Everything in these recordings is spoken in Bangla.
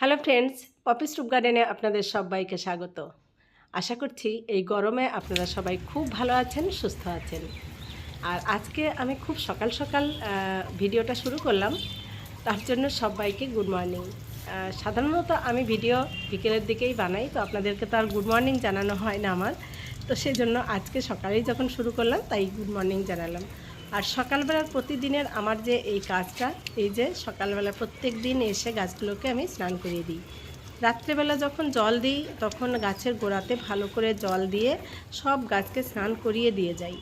হ্যালো ফ্রেন্ডস পপিস রুপ গার্ডেনে আপনাদের সবাইকে স্বাগত। আশা করছি এই গরমে আপনারা সবাই খুব ভালো আছেন, সুস্থ আছেন। আর আজকে আমি খুব সকাল সকাল ভিডিওটা শুরু করলাম। তার জন্য সবাইকে গুড মর্নিং সাধারণত আমি ভিডিও বিকেলের দিকেই বানাই, তো আপনাদেরকে তো আর গুড মর্নিং জানানো হয় না আমার। তো সেই জন্য আজকে সকালেই যখন শুরু করলাম, তাই গুড মর্নিং জানালাম। আর সকালবেলার প্রতিদিনের আমার যে এই কাজটা, এই যে সকালবেলা প্রত্যেক দিন এসে গাছগুলোকে আমি স্নান করিয়ে দিই। রাত্রেবেলা যখন জল দিই, তখন গাছের গোড়াতে ভালো করে জল দিয়ে সব গাছকে স্নান করিয়ে দিয়ে যাই।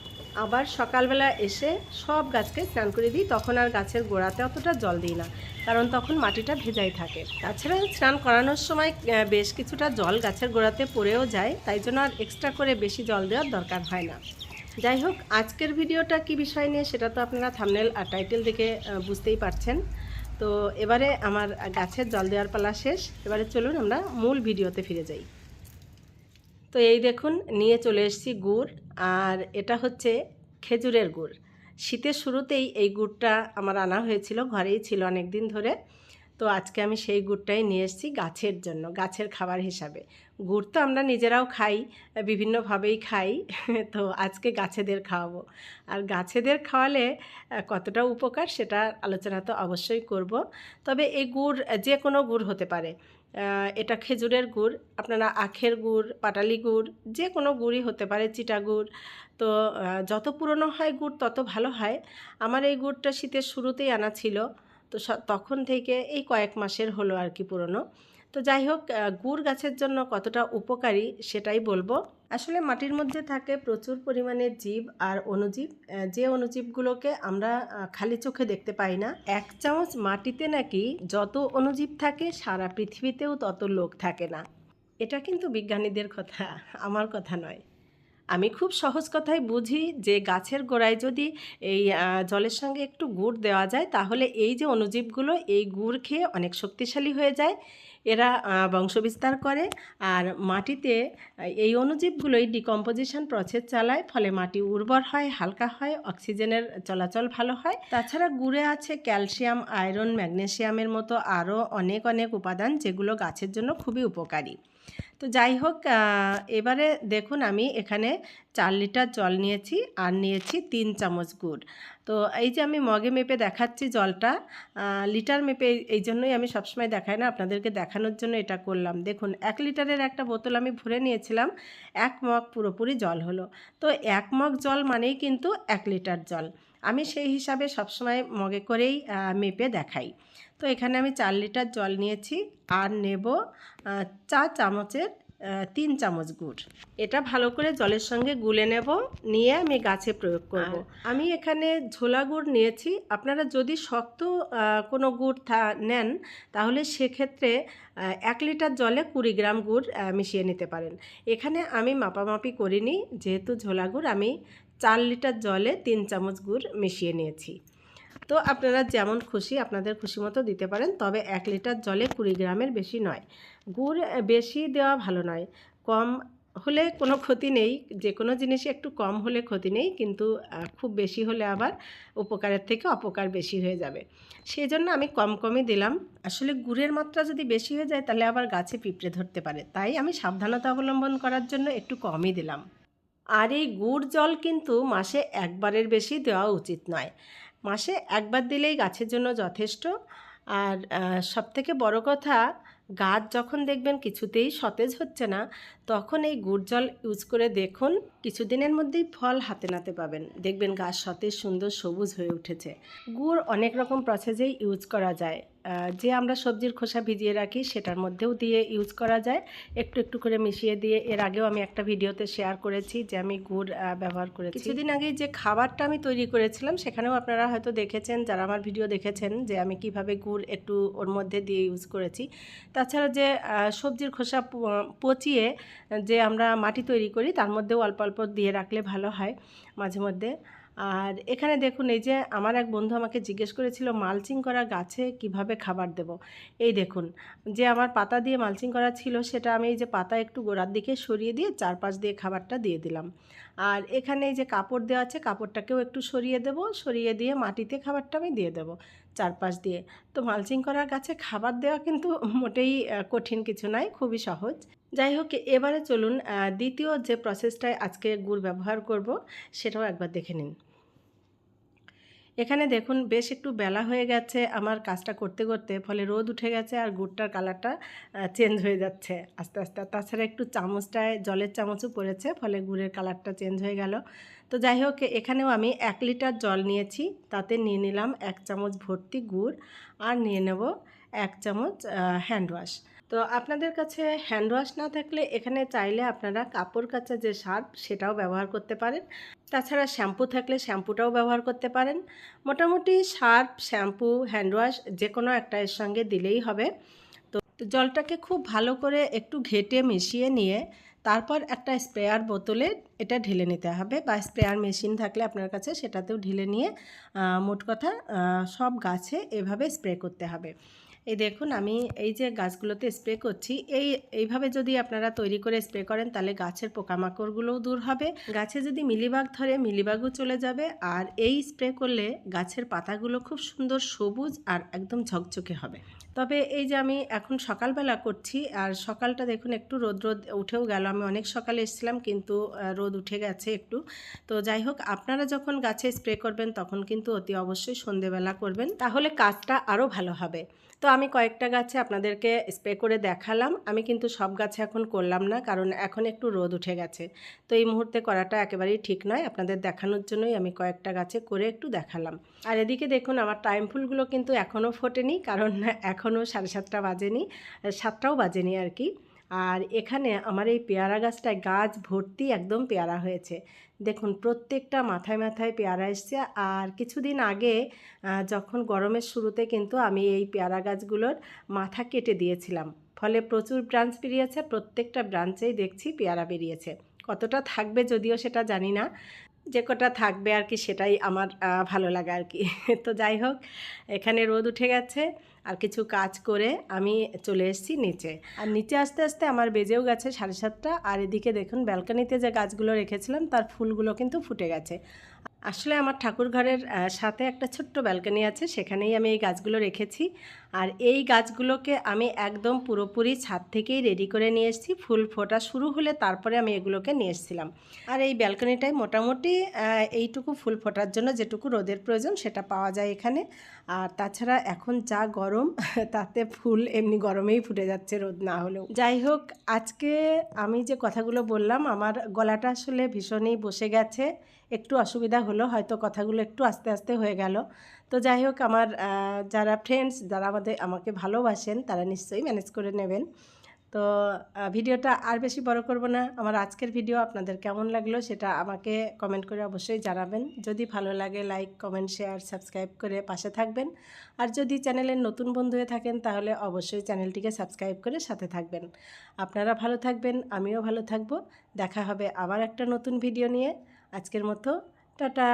আবার সকালবেলা এসে সব গাছকে স্নান করিয়ে দিই, তখন আর গাছের গোড়াতে অতটা জল দিই না, কারণ তখন মাটিটা ভেজাই থাকে। তাছাড়া স্নান করানোর সময় বেশ কিছুটা জল গাছের গোড়াতে পড়েও যায়, তাই জন্য আর এক্সট্রা করে বেশি জল দেওয়ার দরকার হয় না। যাই হোক আজকের ভিডিওটা কি বিষয় নিয়ে সেটা তো আপনারা থামনেল আর টাইটেল দেখে বুঝতেই পারছেন। তো এবারে আমার গাছের জল দেওয়ার পালা শেষ। এবারে চলুন আমরা মূল ভিডিওতে ফিরে যাই। তো এই দেখুন, নিয়ে চলে এসেছি গুড়, আর এটা হচ্ছে খেজুরের গুড়। শীতের শুরুতেই এই গুড়টা আমার আনা হয়েছিল, ঘরেই ছিল অনেক দিন ধরে। তো আজকে আমি সেই গুড়টাই নিয়ে এসেছি গাছের জন্য, গাছের খাবার হিসাবে। গুড় তো আমরা নিজেরাও খাই, বিভিন্নভাবেই খাই, তো আজকে গাছেদের খাওয়াবো। আর গাছেদের খাওয়ালে কতটা উপকার সেটা আলোচনা তো অবশ্যই করব। তবে এই গুড় যে কোনো গুড় হতে পারে এটা খেজুরের গুড়, আপনারা আখের গুড়, পাটালি গুড় যে কোনো গুড়ই হতে পারে, চিটা গুড়। তো যত পুরনো হয় গুড় তত ভালো হয়। আমার এই গুড়টা শীতের শুরুতেই আনা ছিল। তো তখন থেকে এই কয়েক মাসের হলো আর কি পুরনো। তো যাই হোক গুড় গাছের জন্য কতটা উপকারী সেটাই বলব। আসলে মাটির মধ্যে থাকে প্রচুর পরিমাণে জীব আর অণুজীব। যে অণুজীবগুলোকে আমরা খালি চোখে দেখতে পাই না, এক চামচ মাটিতে নাকি যত অণুজীব থাকে সারা পৃথিবীতেও তত লোক থাকে না। এটা কিন্তু বিজ্ঞানীদের কথা, আমার কথা নয়। আমি খুব সহজ কথায় বুঝি যে গাছের গোড়ায় যদি এই জলের সঙ্গে একটু গুড় দেওয়া যায়, তাহলে এই যে অণুজীবগুলো, এই গুড় খেয়ে অনেক শক্তিশালী হয়ে যায়। এরা বংশবিস্তার করে আর মাটিতে এই অণুজীবগুলোই ডিকম্পোজিশন প্রসেস চালায়, ফলে মাটি উর্বর হয়, হালকা হয়, অক্সিজেনের চলাচল ভালো হয়। তাছাড়া গুড়ে আছে ক্যালসিয়াম, আয়রন ম্যাগনেশিয়ামের মতো আরও অনেক অনেক উপাদান যেগুলো গাছের জন্য খুবই উপকারী। তো যাই হোক এবারে দেখুন আমি এখানে চার লিটার জল নিয়েছি আর নিয়েছি তিন চামচ গুড়। তো এই যে আমি মগে মেপে দেখাচ্ছি জলটা লিটার মেপে এই- জন্যই আমি সবসময় দেখাই না, আপনাদেরকে দেখানোর জন্য এটা করলাম। দেখুন, এক লিটারের একটা বোতল আমি ভরে নিয়েছিলাম, এক মগ পুরোপুরি জল হলো। তো এক মগ জল মানেই কিন্তু এক লিটার জল। আমি সেই হিসাবে সবসময় মগে করেই মেপে দেখাই। তো এখানে আমি চার লিটার জল নিয়েছি আর নেব চা চামচের তিন চামচ গুড়। এটা ভালো করে জলের সঙ্গে গুলে নেব নিয়ে আমি গাছে প্রয়োগ করব। আমি এখানে ঝোলা গুড় নিয়েছি। আপনারা যদি শক্ত কোনো গুড় থা- নেন তাহলে সেক্ষেত্রে এক লিটার জলে কুড়ি গ্রাম গুড় মিশিয়ে নিতে পারেন। এখানে আমি মাপামাপি করিনি যেহেতু ঝোলা গুড় আমি চার লিটার জলে তিন চামচ গুড় মিশিয়ে নিয়েছি। তো আপনারা যেমন খুশি আপনাদের খুশি মতো দিতে পারেন, তবে এক লিটার জলে কুড়ি গ্রামের বেশি নয়। গুড় বেশি দেওয়া ভালো নয়। কম হলে কোনো ক্ষতি নেই, যে কোনো জিনিসই একটু কম হলে ক্ষতি নেই, কিন্তু খুব বেশি হলে আবার উপকারের থেকে অপকার বেশি হয়ে যাবে। সেই জন্য আমি কম কমই দিলাম। আসলে গুড়ের মাত্রা যদি বেশি হয়ে যায়, তাহলে আবার গাছে পিঁপড়ে ধরতে পারে। তাই আমি সাবধানতা অবলম্বন করার জন্য একটু কমই দিলাম। আর এই গুড় জল কিন্তু মাসে একবারের বেশি দেওয়া উচিত নয়। মাসে একবার দিলেই গাছের জন্য যথেষ্ট। আর সব থেকে বড় কথা, গাছ যখন দেখবেন কিছুতেই সতেজ হচ্ছে না, তখন এই গুড় জল ইউজ করে দেখুন, কিছুদিনের মধ্যেই ফল হাতে নাতে পাবেন। দেখবেন গাছ সতেজ, সুন্দর, সবুজ হয়ে উঠেছে। গুড় অনেক রকম প্রসেসেই ইউজ করা যায়। যে আমরা সবজির খোসা ভিজিয়ে রাখি সেটার মধ্যেও দিয়ে ইউজ করা যায়। একটু একটু করে মিশিয়ে দিয়ে এর আগেও আমি একটা ভিডিওতে শেয়ার করেছি যে আমি গুড় ব্যবহার করেছি। কিছুদিন আগে যে খাবারটা আমি তৈরি করেছিলাম সেখানেও আপনারা হয়তো দেখেছেন, যারা আমার ভিডিও দেখেছেন যে আমি কীভাবে গুড় একটু ওর মধ্যে দিয়ে ইউজ করেছি। তাছাড়া যে সবজির খোসা পচিয়ে যে আমরা মাটি তৈরি করি তার মধ্যেও অল্প অল্প দিয়ে রাখলে ভালো হয় মাঝে মধ্যে। আর এখানে দেখুন, এই যে আমার এক বন্ধু আমাকে জিজ্ঞেস করেছিল, মালচিং করা গাছে কীভাবে খাবার দেব? এই দেখুন, যে আমার পাতা দিয়ে মালচিং করা ছিল, সেটা আমি এই যে পাতা একটু গোড়ার দিকে সরিয়ে দিয়ে চারপাশ দিয়ে খাবারটা দিয়ে দিলাম। আর এখানে এই যে কাপড় দেওয়া আছে, কাপড়টাকেও একটু সরিয়ে দেব, সরিয়ে দিয়ে মাটিতে খাবারটা আমি দিয়ে দেবো চারপাশ দিয়ে। তো মালচিং করার গাছে খাবার দেওয়া কিন্তু মোটেই কঠিন কিছু নয়, খুবই সহজ। যাই হোক, এবারে চলুন দ্বিতীয় যে প্রসেসটায় আজকে গুড় ব্যবহার করব, সেটাও একবার দেখে নিন। এখানে দেখুন বেশ একটু বেলা হয়ে গেছে আমার কাজটা করতে করতে, ফলে রোদ উঠে গেছে আর গুড়টার কালারটা চেঞ্জ হয়ে যাচ্ছে। আস্তে আস্তে তাছাড়া একটু চামচটায়, জলের চামচও পড়েছে, ফলে গুড়ের কালারটা চেঞ্জ হয়ে গেল। তো যাই হোক, এখানেও আমি এক লিটার জল নিয়েছি, তাতে নিয়ে নিলাম এক চামচ ভর্তি গুড়, আর নিয়ে নেব এক চামচ হ্যান্ড ওয়াশ তো আপনাদের কাছে হ্যান্ড ওয়াশ না থাকলে এখানে চাইলে আপনারা কাপড় কাচা যে সার্ফ, সেটাও ব্যবহার করতে পারেন। তাছাড়া শ্যাম্পু থাকলে শ্যাম্পুটাও ব্যবহার করতে পারেন। মোটামুটি সার্ফ, শ্যাম্পু হ্যান্ড ওয়াশ যে কোনো একটা এর সঙ্গে দিলেই হবে। তো জলটাকে খুব ভালো করে একটু ঘেটে মিশিয়ে নিয়ে তারপর একটা স্প্রেয়ার বোতলে এটা ঢেলে নিতে হবে বা স্প্রেয়ার মেশিন থাকলে আপনার কাছে সেটাতেও ঢেলে নিয়ে মোট কথা সব গাছে এভাবে স্প্রে করতে হবে। এই দেখুন, আমি এই যে গাছগুলোতে স্প্রে করছি, এই, এইভাবে যদি আপনারা তৈরি করে স্প্রে করেন, তাহলে গাছের পোকামাকড়গুলোও দূর হবে। গাছে যদি মিলিবাগ ধরে, মিলিবাগও চলে যাবে। আর এই স্প্রে করলে গাছের পাতাগুলো খুব সুন্দর সবুজ আর একদম ঝকঝকে হবে। তবে এই যে আমি এখন সকালবেলা করছি, আর সকালটা দেখুন, একটু রোদ রোদ উঠেও গেল। আমি অনেক সকালে এসেছিলাম, কিন্তু রোদ উঠে গেছে একটু। তো যাই হোক, আপনারা যখন গাছে স্প্রে করবেন, তখন কিন্তু অতি অবশ্যই সন্ধেবেলা করবেন। তাহলে কাজটা আরও ভালো হবে। তো আমি কয়েকটা গাছে আপনাদেরকে স্প্রে করে দেখালাম। আমি কিন্তু সব গাছে এখন করলাম না, কারণ এখন একটু রোদ উঠে গেছে। তো এই মুহূর্তে করাটা একেবারেই ঠিক নয়। আপনাদের দেখানোর জন্যই আমি কয়েকটা গাছে করে একটু দেখালাম। আর এদিকে দেখুন, আমার টাইম ফুলগুলো কিন্তু এখনও ফোটেনি, কারণ এখনও সাড়ে সাতটা বাজেনি, সাতটাও বাজেনি আর কি। আর এখানে আমার এই পেয়ারা গাছটায় গাছ ভর্তি একদম পেয়ারা হয়েছে। দেখুন, প্রত্যেকটা মাথায় মাথায় পেয়ারা এসছে আর কিছুদিন আগে যখন গরমের শুরুতে কিন্তু আমি এই পেয়ারা গাছগুলোর মাথা কেটে দিয়েছিলাম। ফলে প্রচুর ব্রাঞ্চ বেরিয়েছে, প্রত্যেকটা ব্রাঞ্চেই দেখছি পেয়ারা বেরিয়েছে। কতটা থাকবে যদিও সেটা জানি না। যে কটা থাকবে আর কি সেটাই আমার ভালো লাগে আর কি। তো যাই হোক, এখানে রোদ উঠে গেছে আর কিছু কাজ করে আমি চলে এসেছি নিচে। আর নিচে আস্তে আস্তে আমার বেজেও গেছে সাড়ে সাতটা। আর এদিকে দেখুন, ব্যালকানিতে যে গাছগুলো রেখেছিলাম, তার ফুলগুলো কিন্তু ফুটে গেছে। আসলে আমার ঠাকুর ঘরের সাথে একটা ছোট্ট ব্যালকানি আছে, সেখানেই আমি এই গাছগুলো রেখেছি। আর এই গাছগুলোকে আমি একদম পুরোপুরি ছাদ থেকেই রেডি করে নিয়ে এসেছি। ফুল ফোটা শুরু হলে তারপরে আমি এগুলোকে নিয়ে এসেছিলাম। আর এই ব্যালকনিটায় মোটামুটি এইটুকু ফুল ফোটার জন্য যেটুকু রোদের প্রয়োজন সেটা পাওয়া যায় এখানে। আর তাছাড়া এখন যা গরম, তাতে ফুল এমনি গরমেই ফুটে যাচ্ছে রোদ না হলেও। যাই হোক, আজকে আমি যে কথাগুলো বললাম, আমার গলাটা আসলে ভীষণই বসে গেছে। একটু অসুবিধা হলো, হয়তো কথাগুলো একটু আস্তে আস্তে হয়ে গেল। তো যাই হোক, আমার যারা ফ্রেন্ডস যারা আমাদের, আমাকে ভালোবাসেন, তারা নিশ্চয়ই ম্যানেজ করে নেবেন। তো ভিডিওটা আর বেশি বড় করব না। আমার আজকের ভিডিও আপনাদের কেমন লাগল সেটা আমাকে কমেন্ট করে অবশ্যই জানাবেন। যদি ভালো লাগে লাইক কমেন্ট শেয়ার সাবস্ক্রাইব করে পাশে থাকবেন। আর যদি চ্যানেলের নতুন বন্ধু হয়ে থাকেন, তাহলে অবশ্যই চ্যানেলটিকে সাবস্ক্রাইব করে সাথে থাকবেন। আপনারা ভালো থাকবেন, আমিও ভালো থাকব। দেখা হবে আবার একটা নতুন ভিডিও নিয়ে। আজকের মতো টাটা।